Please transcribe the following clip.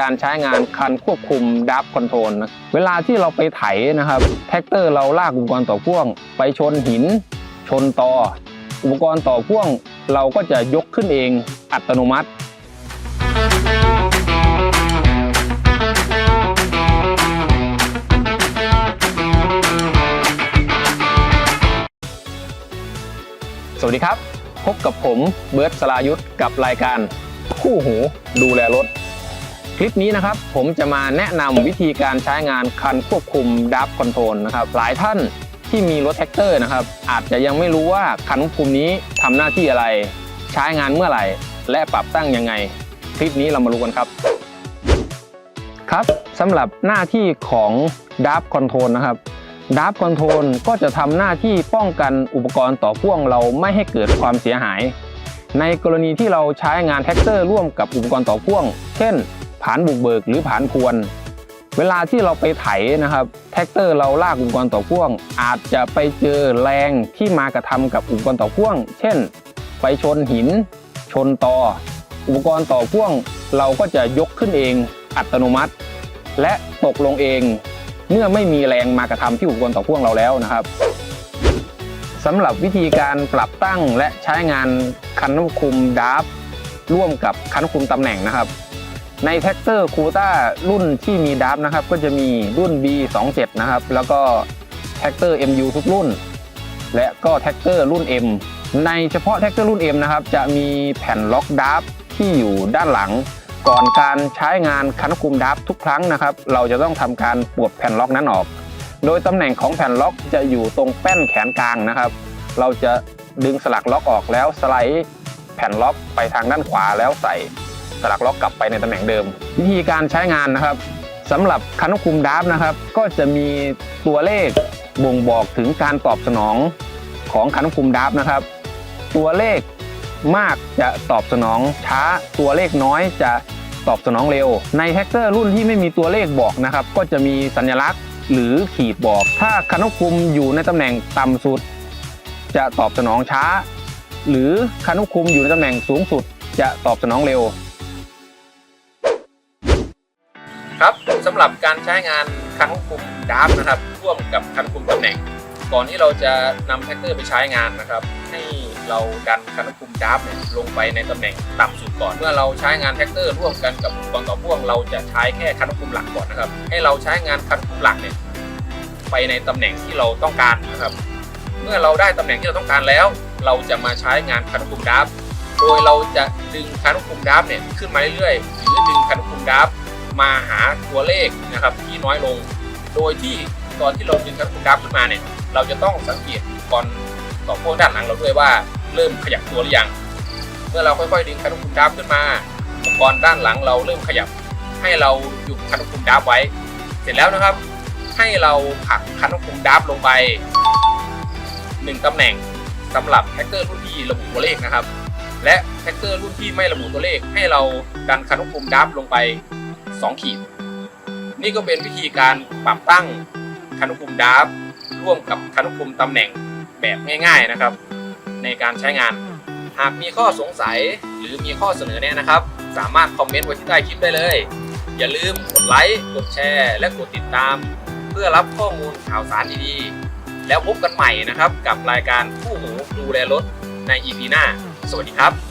การใช้งานคันควบคุมดับคอนโทรลนะเวลาที่เราไปไถนะครับ แท็กเตอร์เราลากอุปกรณ์ต่อพ่วง ไปชนหิน ชนตอ อุปกรณ์ต่อพ่วง เราก็จะยกขึ้นเองอัตโนมัติสวัสดีครับ พบกับผมเบิร์ตสลายุทธกับรายการคู่หูดูแลรถ คลิปนี้นะครับผมจะมาแนะนำวิธีการใช้งานคันควบคุมดับคอนโทรลนะครับหลายท่านที่มีรถแท็กเตอร์นะครับอาจจะยังไม่รู้ว่าคันควบคุมนี้ทำหน้าที่อะไร ใช้งานเมื่อไหร่ และปรับตั้งยังไง คลิปนี้เรามารู้กันครับ ครับสำหรับหน้าที่ของดับคอนโทรลนะครับดับคอนโทรลก็จะทำหน้าที่ป้องกันอุปกรณ์ต่อพ่วงเราไม่ให้เกิดความเสียหาย ในกรณีที่เราใช้งานแท็กเตอร์ร่วมกับอุปกรณ์ต่อพ่วง เช่น ผานบุกเบิกหรือผานควร เวลาที่เราไปไถนะครับ แท็กเตอร์เราลากอุปกรณ์ต่อพ่วง อาจจะไปเจอแรงที่มากระทำกับอุปกรณ์ต่อพ่วง เช่น ไปชนหิน ชนตอ อุปกรณ์ต่อพ่วง เราก็จะยกขึ้นเองอัตโนมัติ และตกลงเอง เมื่อไม่มีแรงมากระทำที่อุปกรณ์ต่อพ่วงเราแล้วนะครับสำหรับวิธีการปรับตั้งและใช้งานคันควบคุมดาร์ฟร่วมกับคันควบคุมตำแหน่งนะครับ ในแท็กเตอร์คูต้ารุ่นที่มีดาร์ฟนะครับก็จะมีรุ่น B27 นะครับ แล้วก็แท็กเตอร์ MU ทุกรุ่น และก็แท็กเตอร์รุ่น M ในเฉพาะแท็กเตอร์รุ่น M นะครับจะมีแผ่นล็อกดาร์ฟที่อยู่ด้านหลัง ก่อนการใช้งานคันคุมดับทุกครั้งนะครับ เราจะต้องทำการปลดแผ่นล็อกนั้นออก โดยตำแหน่งของแผ่นล็อกจะอยู่ตรงแป้นแขนกลางนะครับ เราจะดึงสลักล็อกออกแล้วสไลด์แผ่นล็อกไปทางด้านขวาแล้วใส่ สลักล็อกกลับไปในตำแหน่งเดิม วิธีการใช้งานนะครับสำหรับคันควบคุมดับนะครับ ก็จะมีตัวเลขบ่งบอกถึงการตอบสนองของคันควบคุมดับนะครับ ตัวเลขมากจะตอบสนองช้าตัวเลขน้อยจะตอบสนองเร็ว ในแท็กเตอร์รุ่นที่ไม่มีตัวเลขบอกนะครับ ก็จะมีสัญลักษณ์หรือขีดบอก ถ้าคันควบคุมอยู่ในตำแหน่งต่ำสุด จะตอบสนองช้า หรือคันควบคุมอยู่ในตำแหน่งสูงสุด จะตอบสนองเร็ว ครับสำหรับการใช้งานคันควบคุมดาร์ฟนะครับร่วมกับคันควบคุมตำแหน่ง ก่อนที่เราจะนำแท็กเตอร์ไปใช้งานนะครับ ให้เราดันคันควบคุมดาร์ฟเนี่ยลงไปในตำแหน่งต่ำสุดก่อน เมื่อเราใช้งานแท็กเตอร์ร่วมกันกับอุปกรณ์ต่อพ่วงเราจะใช้แค่คันควบคุมหลักก่อนนะครับ ให้เราใช้งานคันควบคุมหลักเนี่ยไปในตำแหน่งที่เราต้องการนะครับ เมื่อเราได้ตำแหน่งที่เราต้องการแล้ว เราจะมาใช้งานคันควบคุมดาร์ฟโดยเราจะดึงคันควบคุมดาร์ฟเนี่ยขึ้นมาเรื่อยๆหรือดึงคันควบคุมดาร์ฟ มาหาตัวเลขนะครับที่น้อยลง โดยที่ตอนที่เราดึงคันควบคุมดาฟขึ้นมาเนี่ยเราจะต้องสังเกตก่อนต่อพวงด้านหลังเราด้วยว่าเริ่มขยับตัวหรือยัง เมื่อเราค่อยๆดึงคันควบคุมดาร์ฟขึ้นมาอุปกรณ์ด้านหลังเราเริ่มขยับ ให้เราหยุดคันควบคุมดาร์ฟไว้ เสร็จแล้วนะครับ ให้เราผลักคันควบคุมดาร์ฟลงไปหนึ่งตำแหน่งสำหรับแท็กเตอร์รุ่นที่ระบุตัวเลขนะครับ และแท็กเตอร์รุ่นที่ไม่ระบุตัวเลข ให้เราดันคันควบคุมดาร์ฟลงไป สองขีด นี่ก็เป็นวิธีการปรับตั้งคันควบคุมดาร์ฟร่วมกับคันควบคุมตำแหน่งแบบง่าย ๆนะครับ ในการใช้งาน หากมีข้อสงสัยหรือมีข้อเสนอแนะนะครับ สามารถคอมเมนต์ไว้ที่ใต้คลิปได้เลย อย่าลืมกดไลค์กดแชร์ และกดติดตาม เพื่อรับข้อมูลข่าวสารดีๆแล้วพบกันใหม่นะครับกับรายการคู่หูดูแลรถใน EP หน้า สวัสดีครับ